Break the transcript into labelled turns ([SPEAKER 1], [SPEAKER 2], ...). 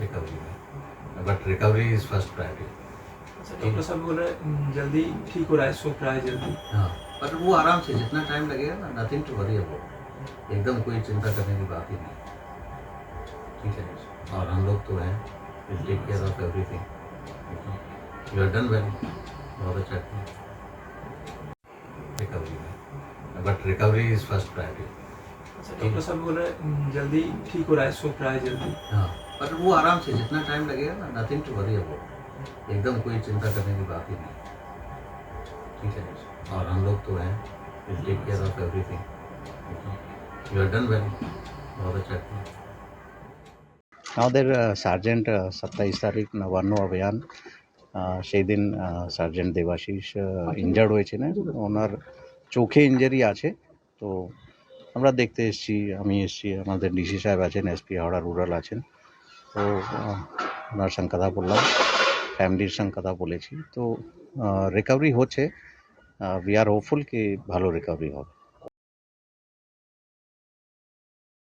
[SPEAKER 1] Recovery में but recovery is first
[SPEAKER 2] priority doctor साहब बोल रहे "हम्म, जल्दी ठीक हो रहा है सूख रहा है जल्दी।
[SPEAKER 1] हाँ। बट वो आराम से जितना टाइम लगेगा ना नथिंग टू वरी अबाउट एकदम कोई चिंता करने की बात ही नहीं। ठीक है। और हम लोग तो हैं। Will take care of everything you are done well बहुत अच्छा रिकवरी में but recovery is first
[SPEAKER 2] priority doctor साहब बोल रहे हैं "हम्म, जल्दी ठीक हो रहा है सूख रहा है जल्दी
[SPEAKER 1] हाँ बट वो आराम से जितना टाइम लगेगा ना नथिंग टू वरी अबाउट एकदम कोई चिंता करने की बात ही नहीं ठीक है और हम लोग तो हैं will take care of everything you are done well बहुत अच्छा किया
[SPEAKER 3] আমাদের সার্জেন্ট সাতাইশ তারিখ নবান্ন অভিযান আহ, সেই দিন সার্জেন্ট দেবাশিস ইনজার্ড হয়েছিলেন ওনার চোখে ইঞ্জারি আছে তো আমরা দেখতে এসেছি, আমি এসেছি, আমাদের ডিসি সাহেব আছেন এসপি হাওড়া রুরাল আছেন। তো ওনার সঙ্গে কথা বললাম, ফ্যামিলির সঙ্গে কথা বলেছি। তো রিকভারি হচ্ছে উই আর হোপফুল কি ভালো রিকভারি হবে।